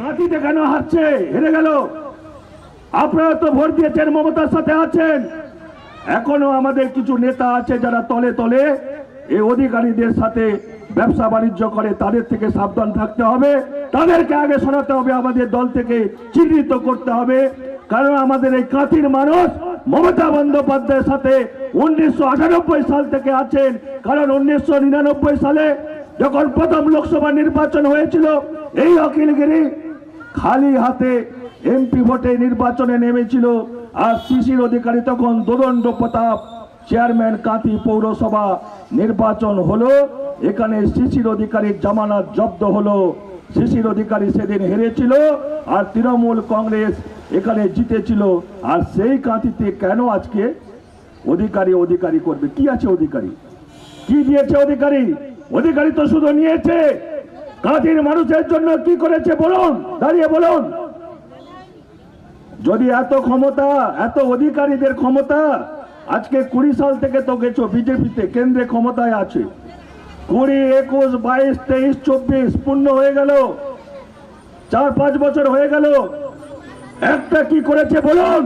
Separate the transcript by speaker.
Speaker 1: কাঁথিতে কেন হারছে হেরে গেল। আপনারা তো ভোট দিয়েছেন, মমতার সাথে আছেন। এখনও আমাদের কিছু নেতা আছে যারা তলে তলে এই অধিকারীদের সাথে ব্যবসা বাণিজ্য করে, তাদের থেকে সাবধান থাকতে হবে। তাদেরকে আগে সরাতে হবে, আমাদের দল থেকে চিহ্নিত করতে হবে। কারণ আমাদের এই কাঁথির মানুষ মমতা বন্দ্যোপাধ্যায়ের সাথে উনিশশো আটানব্বই সাল থেকে আছেন। কারণ উনিশশো নিরানব্বই সালে যখন প্রথম লোকসভা নির্বাচন হয়েছিল, এই অখিলগিরি খালি হাতে এমপি ভোটে নির্বাচনে নেমেছিল। আর শিশির অধিকারী তখন দোদণ্ড প্রতাপ, চেয়ারম্যান কাঁথি পৌরসভা। নির্বাচন হলো, এখানে শিশির অধিকারীর জামানত জব্দ হলো। শিশির অধিকারী সেদিন হেরেছিল, আর তৃণমূল কংগ্রেস এখানে জিতেছিল। আর সেই কাঁথিতে কেন আজকে অধিকারী অধিকারী করবে? কি আছে অধিকারী? কি দিয়েছে অধিকারী? অধিকারী তো শুধু নিয়েছে। কাঁথির মানুষের জন্য কি করেছে বলুন, দাঁড়িয়ে বলুন। যদি এত ক্ষমতা, এত অধিকারীদের ক্ষমতা, আজকে কুড়ি সাল থেকে তো গেছো বিজেপিতে, কেন্দ্রে ক্ষমতায় আছে। কুড়ি, একুশ, বাইশ, তেইশ, চব্বিশ, পূর্ণ হয়ে গেল। চার, পাঁচ বছর হয়ে গেল। একটা কি করেছে বলুন?